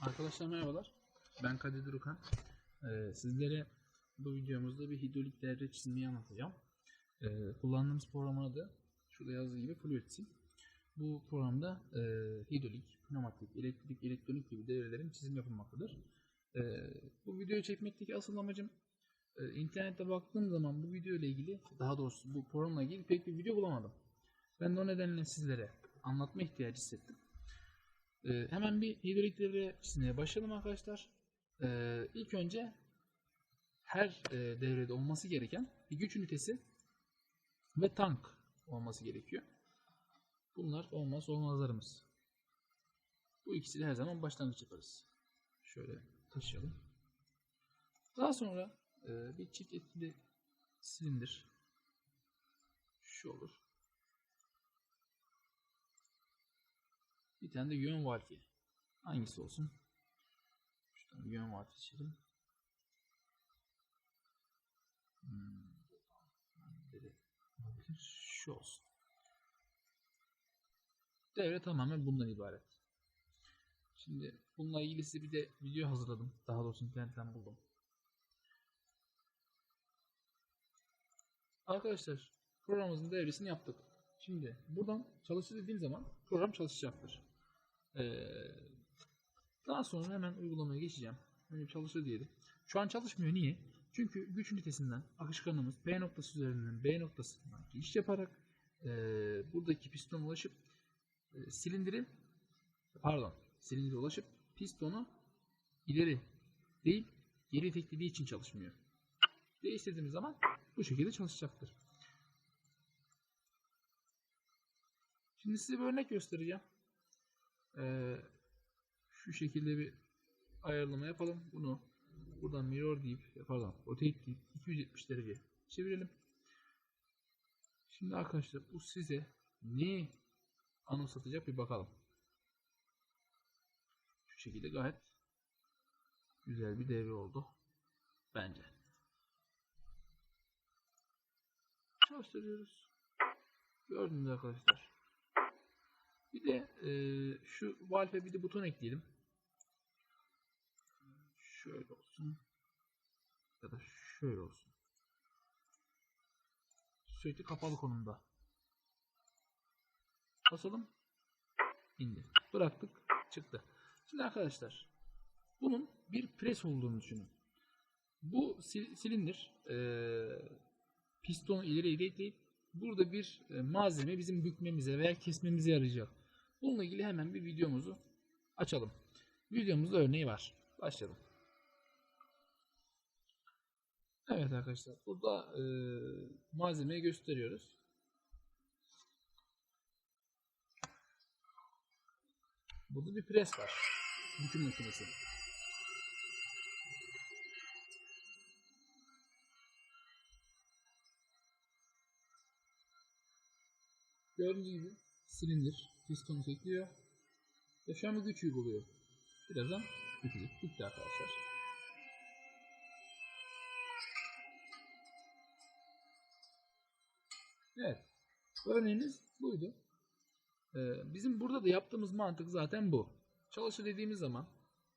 Arkadaşlar merhabalar. Ben Kadir Durukan. Ee, sizlere bu videomuzda bir hidrolik devre çizmeyi anlatacağım. Ee, kullandığımız programın adı şurada yazdığı gibi Fluidsim. Bu programda e, hidrolik, pneumatik, elektrik, elektronik gibi devrelerin çizim yapılmaktadır. Ee, bu videoyu çekmekteki asıl amacım e, internette baktığım zaman bu video ile ilgili daha doğrusu bu programla ilgili pek bir video bulamadım. Ben de o nedenle sizlere anlatma ihtiyacı hissettim. Ee, hemen bir hidrolik devre çizmeye başlayalım arkadaşlar. Ee, ilk önce her e, devrede olması gereken bir güç ünitesi ve tank olması gerekiyor. Bunlar olmaz olmazlarımız. Bu ikisiyle her zaman başlangıç yaparız. Şöyle taşıyalım. Daha sonra e, bir çift etkili silindir. Şu olur. Bir tane de yön valfi. Hangisi olsun? Şuradan yön valfi seçelim. Hmm. Şu olsun. Devre tamamen bundan ibaret. Şimdi bununla ilgili bir de video hazırladım. Daha doğrusu internetten buldum. Arkadaşlar programımızın devresini yaptık. Şimdi buradan çalıştır dediğim zaman program çalışacaktır. Ee, daha sonra hemen uygulamaya geçeceğim. Önce çalıştır diyelim. Şu an çalışmıyor. Niye? Çünkü güç ünitesinden akışkanımız P noktası üzerinden B noktasına giriş yaparak e, buradaki pistona ulaşıp e, silindiri pardon silindire ulaşıp pistonu ileri değil geri iteklediği için çalışmıyor. Değiştirdiğimiz zaman bu şekilde çalışacaktır. Şimdi size bir örnek göstereceğim. Ee, şu şekilde bir ayarlama yapalım. Bunu buradan mirror deyip pardon rotate deyip 270 derece çevirelim. Şimdi arkadaşlar bu size ne anımsatacak bir bakalım. Şu şekilde gayet güzel bir devre oldu. Bence. Çalıştırıyoruz. Gördünüz arkadaşlar. Bir de e, şu valve bir de buton ekleyelim. Şöyle olsun. Ya da şöyle olsun. Sürekli kapalı konumda. Basalım. İndi. Bıraktık. Çıktı. Şimdi arkadaşlar bunun bir pres olduğunu düşünün. Bu sil- silindir e, pistonu ileri iletleyip burada bir e, malzeme bizim bükmemize veya kesmemize yarayacak. Bununla ilgili hemen bir videomuzu açalım. Videomuzda örneği var. Başlayalım. Evet arkadaşlar burada e, malzemeyi gösteriyoruz. Burada bir pres var. Büküm makinesi. Gördüğünüz gibi silindir pistonu an bir güç uyguluyor. Birazdan bitecek. Bitti arkadaşlar. Evet. Örneğimiz buydu. Ee, bizim burada da yaptığımız mantık zaten bu. Çalışır dediğimiz zaman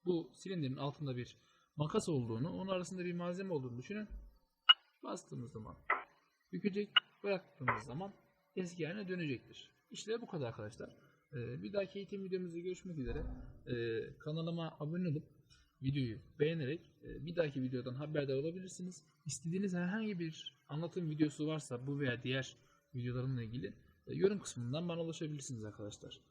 bu silindirin altında bir makas olduğunu, onun arasında bir malzeme olduğunu düşünün. Bastığımız zaman bükecek, bıraktığımız zaman eski haline dönecektir. İşte bu kadar arkadaşlar. Ee, bir dahaki eğitim videomuzda görüşmek üzere. Ee, kanalıma abone olup videoyu beğenerek e, bir dahaki videodan haberdar olabilirsiniz. İstediğiniz herhangi bir anlatım videosu varsa bu veya diğer videolarımla ilgili e, yorum kısmından bana ulaşabilirsiniz arkadaşlar.